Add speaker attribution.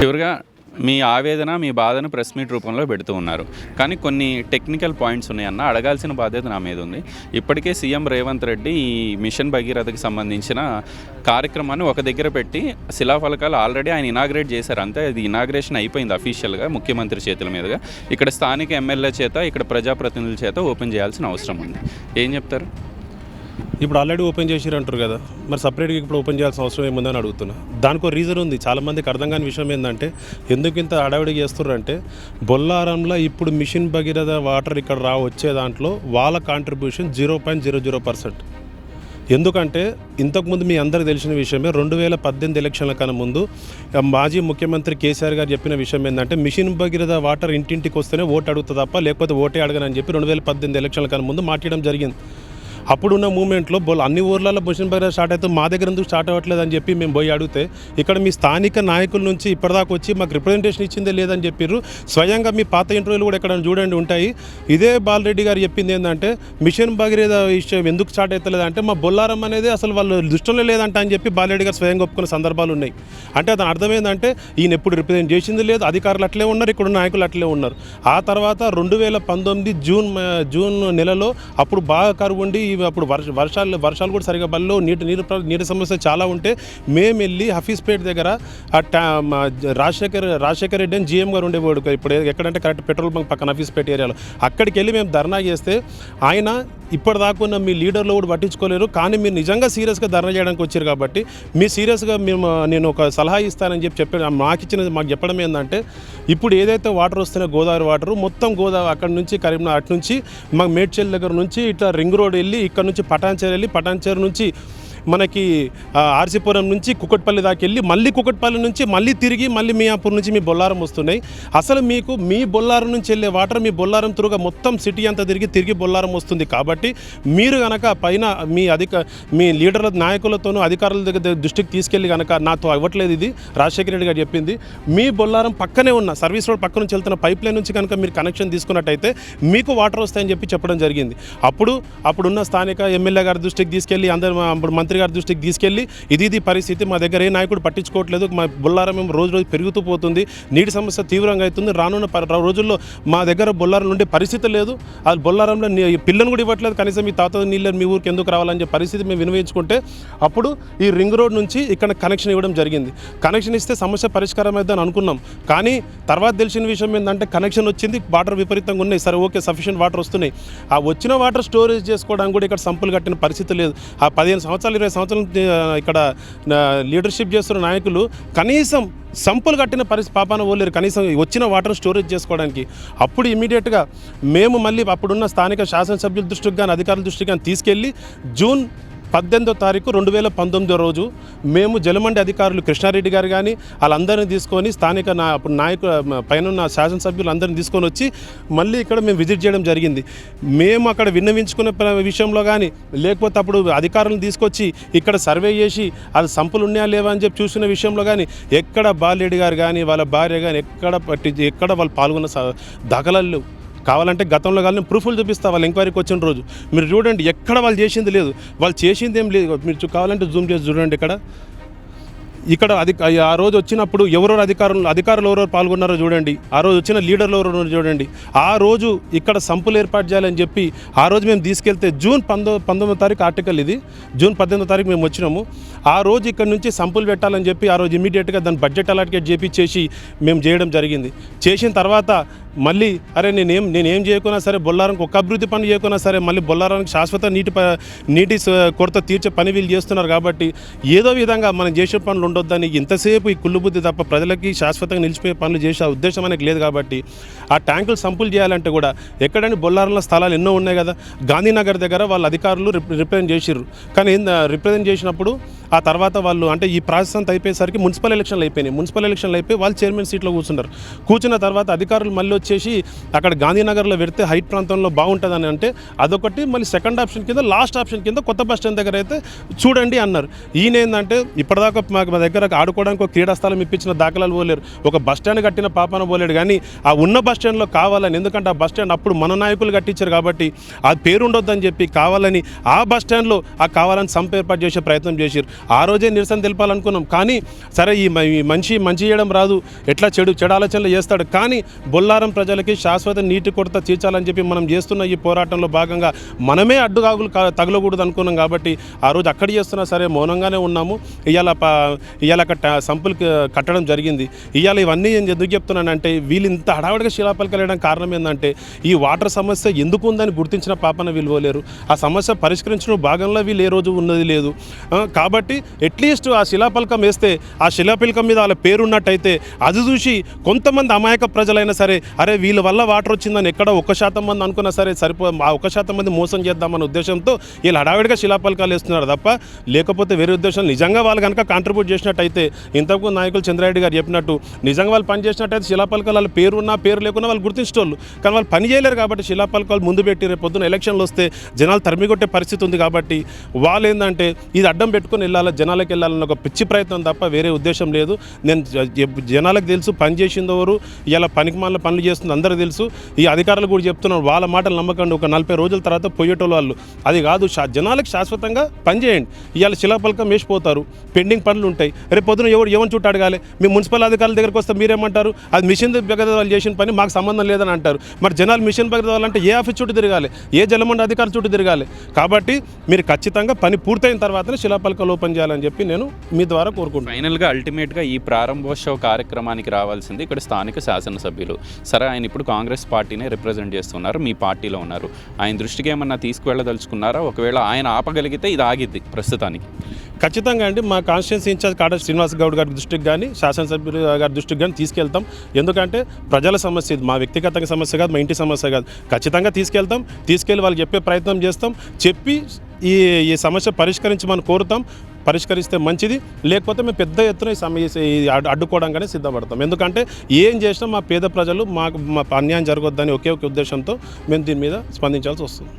Speaker 1: చివరిగా మీ ఆవేదన మీ బాధను ప్రెస్ మీట్ రూపంలో పెడుతూ ఉన్నారు. కానీ కొన్ని టెక్నికల్ పాయింట్స్ ఉన్నాయన్న అడగాల్సిన బాధ్యత నా మీద ఉంది. ఇప్పటికే సీఎం రేవంత్ రెడ్డి ఈ మిషన్ భగీరథకి సంబంధించిన కార్యక్రమాన్ని ఒక దగ్గర పెట్టి శిలాఫలకాలు ఆల్రెడీ ఆయన ఇనాగ్రేట్ చేశారు. అంతే అది ఇనాగ్రేషన్ అయిపోయింది అఫీషియల్గా ముఖ్యమంత్రి చేతుల మీదుగా. ఇక్కడ స్థానిక ఎమ్మెల్యే చేత ఇక్కడ ప్రజాప్రతినిధుల చేత ఓపెన్ చేయాల్సిన అవసరం ఉంది. ఏం చెప్తారు?
Speaker 2: ఇప్పుడు ఆల్రెడీ ఓపెన్ చేసిరు అంటారు కదా. మరి సపరేట్గా ఇప్పుడు ఓపెన్ చేయాల్సిన అవసరం ఏముందని అడుగుతున్నా. దానికో రీజన్ ఉంది. చాలామందికి అర్థం కాని విషయం ఏంటంటే ఎందుకు ఇంత అడవిడి చేస్తున్నారంటే బొల్లారంలో ఇప్పుడు మిషన్ భగీరథ వాటర్ ఇక్కడ రా వచ్చే దాంట్లో వాళ్ళ contribution zero point zero zero percent ఎందుకంటే ఇంతకుముందు మీ అందరికి తెలిసిన విషయమే రెండు వేల పద్దెనిమిది ఎలక్షన్ల కన్నా ముందు మాజీ ముఖ్యమంత్రి కేసీఆర్ గారు చెప్పిన విషయం ఏంటంటే మిషన్ భగీరథ వాటర్ ఇంటింటికి వస్తేనే ఓటు అడుగుతా తప్ప లేకపోతే ఓటే అడగనని చెప్పి రెండు వేల పద్దెనిమిది ఎలక్షన్ల కన్నా ముందు మాట్లాడడం జరిగింది. అప్పుడున్న మూమెంట్లో బోల్ అన్ని ఊర్లలో మిషన్ భగీరథ స్టార్ట్ అయితే మా దగ్గర ఎందుకు స్టార్ట్ అవ్వట్లేదు అని చెప్పి మేము పోయి అడిగితే ఇక్కడ మీ స్థానిక నాయకుల నుంచి ఇప్పటిదాకా వచ్చి మాకు రిప్రజెంటేషన్ ఇచ్చిందే లేదని చెప్పారు స్వయంగా మీ పాత ఇంటర్వ్యూలు కూడా ఇక్కడ చూడండి ఉంటాయి. ఇదే బాలరెడ్డి గారు చెప్పింది ఏంటంటే మిషన్ భగీరథ విషయం ఎందుకు స్టార్ట్ అవుతలేదు అంటే మా బొల్లారం అనేది అసలు వాళ్ళు దృష్టిలో లేదంట అని చెప్పి బాలరెడ్డి గారు స్వయంగా ఒప్పుకున్న సందర్భాలు ఉన్నాయి. అంటే దాని అర్థం ఏంటంటే ఈయన ఎప్పుడు రిప్రజెంట్ చేసింది లేదు అధికారులు అట్లే ఉన్నారు ఇక్కడ నాయకులు అట్లే ఉన్నారు. ఆ తర్వాత రెండు వేల పంతొమ్మిది జూన్ జూన్ నెలలో అప్పుడు బాగా కరువు ఉండి అప్పుడు వర్ష వర్షాలు వర్షాలు కూడా సరిగా బల్లో నీటి నీరు నీటి సమస్య చాలా ఉంటే మేము వెళ్ళి హఫీస్పేట్ దగ్గర ఆ ట్యా రాజశేఖర్ రాజశేఖర్ రెడ్డి అని జీఎం గారు ఉండేవాడు. ఇప్పుడు ఎక్కడంటే కరెక్ట్ పెట్రోల్ బంక్ పక్కన హఫీస్పేట్ ఏరియాలో. అక్కడికి వెళ్ళి మేము ధర్నా చేస్తే ఆయన ఇప్పటిదాకా ఉన్న మీ లీడర్లు కూడా పట్టించుకోలేరు. కానీ మీరు నిజంగా సీరియస్గా ధర్నా చేయడానికి వచ్చారు కాబట్టి మీ సీరియస్గా మేము నేను ఒక సలహా ఇస్తానని చెప్పి చెప్పాను మాకు ఇచ్చిన మాకు చెప్పడం ఏంటంటే ఇప్పుడు ఏదైతే వాటర్ వస్తున్నాయో గోదావరి వాటర్ మొత్తం గోదావరి అక్కడ నుంచి కరీంనగర్ అటు నుంచి మాకు మేడ్చల్ దగ్గర నుంచి ఇట్లా రింగ్ రోడ్ వెళ్ళి ఇక్కడ నుంచి పటాన్చేరు వెళ్ళి పటాన్చేరు నుంచి మనకి ఆర్సీపురం నుంచి కుకట్పల్లి దాకా వెళ్ళి మళ్ళీ కుకట్పల్లి నుంచి మళ్ళీ తిరిగి మళ్ళీ మియాపూర్ నుంచి మీ బొల్లారం వస్తున్నాయి. అసలు మీకు మీ బొల్లారం నుంచి వెళ్ళే వాటర్ మీ బొల్లారం త్రూగా మొత్తం సిటీ అంతా తిరిగి తిరిగి బొల్లారం వస్తుంది. కాబట్టి మీరు కనుక పైన మీ అధిక మీ లీడర్ల నాయకులతోనూ అధికారుల దగ్గర దృష్టికి తీసుకెళ్ళి కనుక నాతో అవ్వట్లేదు ఇది రాజశేఖర రెడ్డి గారు చెప్పింది. మీ బొల్లారం పక్కనే ఉన్న సర్వీస్ రోడ్ పక్క నుంచి వెళ్తున్న పైప్ లైన్ నుంచి కనుక మీరు కనెక్షన్ తీసుకున్నట్టయితే మీకు వాటర్ వస్తాయని చెప్పి చెప్పడం జరిగింది. అప్పుడు అప్పుడున్న స్థానిక ఎమ్మెల్యే గారి దృష్టికి తీసుకెళ్ళి అందరు మంత్రి అప్పుడు మంత్రి గారి దృష్టికి తీసుకెళ్ళి ఇది ఇది పరిస్థితి మా దగ్గర ఏ నాయకుడు పట్టించుకోవట్లేదు. మా బొల్లారం మేము రోజు రోజు పెరుగుతూ పోతుంది. నీటి సమస్య తీవ్రంగా అవుతుంది. రానున్న రోజుల్లో మా దగ్గర బొల్లారం నుండి పరిస్థితి లేదు. అది బొల్లారంలో నీ- పిల్లను కూడా ఇవ్వట్లేదు. కనీసం మీ తాత నీళ్ళు మీ ఊరికి ఎందుకు రావాలని పరిస్థితి మేము వినియోగించుకుంటే అప్పుడు ఈ రింగ్ రోడ్ నుంచి ఇక్కడ కనెక్షన్ ఇవ్వడం జరిగింది. కనెక్షన్ ఇస్తే సమస్య పరిష్కారం అవుతుందని అనుకున్నాం. కానీ తర్వాత తెలిసిన విషయం ఏంటంటే కనెక్షన్ వచ్చింది. వాటర్ విపరీతంగా ఉన్నాయి. సరే ఓకే సఫిషియెంట్ వాటర్ వస్తున్నాయి. ఆ వచ్చిన వాటర్ స్టోరేజ్ చేసుకోవడానికి కూడా ఇక్కడ సంపులు కట్టిన పరిస్థితి లేదు. ఆ పదిహేను సంవత్సరాలు ఇరవై సంవత్సరాలు ఇక్కడ లీడర్షిప్ చేస్తున్న నాయకులు కనీసం సంపులు కట్టిన పరిస్థితి పాపాన పోలేరు. కనీసం వచ్చిన వాటర్ స్టోరేజ్ చేసుకోవడానికి. అప్పుడు ఇమీడియట్గా మేము మళ్ళీ అప్పుడున్న స్థానిక శాసనసభ్యుల దృష్టికి కానీ అధికారుల దృష్టికి కానీ తీసుకెళ్ళి జూన్ పద్దెనిమిదో తారీఖు రెండు వేల పంతొమ్మిదో రోజు మేము జలమండి అధికారులు కృష్ణారెడ్డి గారు కానీ వాళ్ళందరినీ తీసుకొని స్థానిక నా అప్పుడు నాయకు పైన ఉన్న శాసనసభ్యులు అందరిని తీసుకొని వచ్చి మళ్ళీ ఇక్కడ మేము విజిట్ చేయడం జరిగింది. మేము అక్కడ విన్నవించుకునే విషయంలో కానీ లేకపోతే అప్పుడు అధికారులను తీసుకొచ్చి ఇక్కడ సర్వే చేసి అది సంపులు ఉన్నాయా లేవా అని చెప్పి చూసిన విషయంలో కానీ ఎక్కడ బాలరెడ్డి గారు కానీ వాళ్ళ భార్య కానీ ఎక్కడ పట్టి ఎక్కడ వాళ్ళు పాల్గొన్న స- దాఖలాలు కావాలంటే గతంలో కానీ నేను ప్రూఫ్లు చూపిస్తా వాళ్ళు ఎంక్వైరీకి వచ్చిన రోజు. మీరు చూడండి ఎక్కడ వాళ్ళు చేసింది లేదు. వాళ్ళు చేసింది ఏం లేదు. మీరు కావాలంటే జూమ్ చేసి చూడండి ఇక్కడ. ఇక్కడ అది ఆ రోజు వచ్చినప్పుడు ఎవరెవరు అధికారులు అధికారులు ఎవరెవరు పాల్గొన్నారో చూడండి. ఆ రోజు వచ్చిన లీడర్లు ఎవరెవరు చూడండి. ఆ రోజు ఇక్కడ సంపులు ఏర్పాటు చేయాలని చెప్పి ఆ రోజు మేము తీసుకెళ్తే జూన్ పంతొ పంతొమ్మిదో తారీఖు ఆర్టికల్ ఇది. జూన్ పద్దెనిమిదో తారీఖు మేము వచ్చినాము. ఆ రోజు ఇక్కడ నుంచి సంపులు పెట్టాలని చెప్పి ఆ రోజు ఇమీడియట్గా దాని బడ్జెట్ అలాట్కేట్ చేపించేసి మేము చేయడం జరిగింది. చేసిన తర్వాత మళ్ళీ అరే నేనేం నేనేం చేయకున్నా సరే బొల్లారానికి ఒక అభివృద్ధి పని చేయకున్నా సరే మళ్ళీ బొల్లారానికి శాశ్వత నీటి ప- నీటి కొరత తీర్చే పని వీళ్ళు చేస్తున్నారు కాబట్టి ఏదో విధంగా మనం చేసే పనులు ఉండొద్దని ఇంతసేపు ఈ కుళ్ళు బుద్ధి తప్ప ప్రజలకి శాశ్వతంగా నిలిచిపోయే పనులు చేసే ఉద్దేశం మనకి లేదు కాబట్టి ఆ ట్యాంకులు సంపులు చేయాలంటే కూడా ఎక్కడైనా బొల్లారంలో స్థలాలు ఎన్నో ఉన్నాయి కదా గాంధీనగర్ దగ్గర వాళ్ళ అధికారులు రిప్రజెంట్ చేసిర్రు. కానీ రిప్రజెంట్ చేసినప్పుడు ఆ తర్వాత వాళ్ళు అంటే ఈ ప్రాసెస్ అంతా అయిపోయేసరికి మున్సిపల్ ఎలక్షన్లు అయిపోయినాయి. మున్సిపల్ ఎలక్షన్లు అయిపోయి వాళ్ళు చైర్మన్ సీట్లో కూర్చున్నారు. కూర్చున్న తర్వాత అధికారులు మళ్ళీ ఇచ్చేసి అక్కడ గాంధీనగర్లో పెడితే హైట్ ప్రాంతంలో బాగుంటుందని అంటే అదొకటి. మళ్ళీ సెకండ్ ఆప్షన్ కింద లాస్ట్ ఆప్షన్ కింద కొత్త బస్ స్టాండ్ దగ్గర అయితే చూడండి అన్నారు. ఈయన ఏంటంటే ఇప్పటిదాకా మాకు మా దగ్గర ఆడుకోవడానికి ఒక క్రీడా స్థలం ఇప్పించిన దాఖలాలు పోలేరు. ఒక బస్ స్టాండ్ కట్టిన పాపన పోలేడు కానీ ఆ ఉన్న బస్ స్టాండ్లో కావాలని ఎందుకంటే ఆ బస్ స్టాండ్ అప్పుడు మన నాయకులు కట్టించారు కాబట్టి ఆ పేరు ఉండొద్దని చెప్పి కావాలని ఆ బస్ స్టాండ్లో ఆ కావాలని సంప ఏర్పాటు చేసే ప్రయత్నం చేశారు ఆ రోజే నిరసన తెలపాలనుకున్నాం. కానీ సరే ఈ మ- ఈ మనిషి మంచి చేయడం రాదు. ఎట్లా చెడు చెడు ఆలోచనలు చేస్తాడు. కానీ బొల్లారం ప్రజలకి శాశ్వత నీటి కొరత తీర్చాలని చెప్పి మనం చేస్తున్న ఈ పోరాటంలో భాగంగా మనమే అడ్డుగాగులు తగలకూడదు అనుకున్నాం కాబట్టి ఆ రోజు అక్కడ చేస్తున్నా సరే మౌనంగానే ఉన్నాము. ఇవాళ ఇవాళ సంపులు కట్టడం జరిగింది. ఇవాళ ఇవన్నీ నేను ఎందుకు చెప్తున్నానంటే వీళ్ళు ఇంత హడావిడిగా శిలాపలకలు వేయడం కారణం ఏంటంటే ఈ వాటర్ సమస్య ఎందుకు ఉందని గుర్తించిన పాపన విలువలేరు ఆ సమస్య పరిష్కరించడం భాగంలో వీళ్ళు ఏ రోజు ఉన్నది లేదు. కాబట్టి అట్లీస్ట్ ఆ శిలాపలకం వేస్తే ఆ శిలాపలకం మీద వాళ్ళ పేరున్నట్టయితే అది చూసి కొంతమంది అమాయక ప్రజలైనా సరే అరే వీళ్ళ వల్ల వాటర్ వచ్చిందని ఎక్కడ ఒక్క శాతం మంది అనుకున్నా సరే సరిపో ఆ ఒక్క శాతం మంది మోసం చేద్దామన్న ఉద్దేశంతో వీళ్ళు హడావిడిగా శిలాపలకాలు వేస్తున్నారు తప్ప లేకపోతే వేరే ఉద్దేశం నిజంగా వాళ్ళు కనుక కాంట్రిబ్యూట్ చేసినట్టయితే ఇంతకు నాయకులు చంద్రారెడ్డి గారు చెప్పినట్టు నిజంగా వాళ్ళు పని చేసినట్టయితే శిలాపలకాలు వాళ్ళ పేరు ఉన్నా పేరు లేకున్నా వాళ్ళు గుర్తించేటోళ్ళు. కానీ వాళ్ళు పని చేయలేరు కాబట్టి శిలాపలకాలు ముందు పెట్టి రేపు పొద్దున ఎలక్షన్లు వస్తే జనాలు తరిమికొట్టే పరిస్థితి ఉంది కాబట్టి వాళ్ళు ఏంటంటే ఇది అడ్డం పెట్టుకుని వెళ్ళాలి జనాలకు వెళ్ళాలన్న ఒక పిచ్చి ప్రయత్నం తప్ప వేరే ఉద్దేశం లేదు. నేను జనాలకు తెలుసు పని చేసిందవరు ఇలా పనికి మాల పనులు చేస్తుంది అందరూ తెలుసు. ఈ అధికారులు కూడా చెప్తున్నారు వాళ్ళ మాటలు నమ్మకండి. ఒక నలభై రోజుల తర్వాత పోయేటోళ్ళు వాళ్ళు. అది కాదు జనాలకు శాశ్వతంగా పనిచేయండి ఇవాళ శిలాపలకం వేసిపోతారు. పెండింగ్ పనులు ఉంటాయి. రేపు పొద్దున ఎవరు ఎవరిని చుట్టూ అడగాలి? మీ మున్సిపల్ అధికారుల దగ్గరకు వస్తే మీరేమంటారు? అది మిషన్ బెగద వాళ్ళు చేసిన పని మాకు సంబంధం లేదని అంటారు. మరి జనాలు మిషన్ బెగద వాళ్ళంటే ఏ ఆఫీస్ చుట్టూ తిరగాలి? ఏ జలమండ అధికారుల చుట్టూ తిరగాలి? కాబట్టి మీరు ఖచ్చితంగా పని పూర్తయిన తర్వాతనే శిలాపలకలు ఓపెన్ చేయాలని చెప్పి నేను మీ ద్వారా కోరుకుంటున్నాను.
Speaker 1: ఫైనల్గా అల్టిమేట్గా ఈ ప్రారంభోత్సవ కార్యక్రమానికి రావాల్సింది ఇక్కడ స్థానిక శాసనసభ్యులు. సరే ఆయన ఇప్పుడు కాంగ్రెస్ పార్టీనే రిప్రజెంట్ చేస్తున్నారు మీ పార్టీలో ఉన్నారు. ఆయన దృష్టికి ఏమన్నా తీసుకువెళ్ళదలుచుకున్నారా? ఒకవేళ ఆయన ఆపగలిగితే ఇది ఆగిద్ది ప్రస్తుతానికి.
Speaker 2: ఖచ్చితంగా అండి మా కాన్స్టిట్యున్సీ ఇన్ఛార్జ్ కాడ శ్రీనివాస్ గౌడ్ గారి దృష్టికి కానీ శాసనసభ్యులు గారి దృష్టికి కానీ తీసుకెళ్తాం. ఎందుకంటే ప్రజల సమస్య ఇది మా వ్యక్తిగత సమస్య కాదు మా ఇంటి సమస్య కాదు. ఖచ్చితంగా తీసుకెళ్తాం తీసుకెళ్ళి వాళ్ళకి చెప్పే ప్రయత్నం చేస్తాం. చెప్పి ఈ ఈ సమస్య పరిష్కరించమని కోరుతాం. పరిష్కరిస్తే మంచిది లేకపోతే మేము పెద్ద ఎత్తున ఈ సమస్య అడ్డుకోవడానికి సిద్ధపడతాం. ఎందుకంటే ఏం చేసినా మా పేద ప్రజలు మాకు మా అన్యాయం జరగొద్దని ఒకే ఒక ఉద్దేశంతో మేము దీని మీద స్పందించాల్సి వస్తుంది.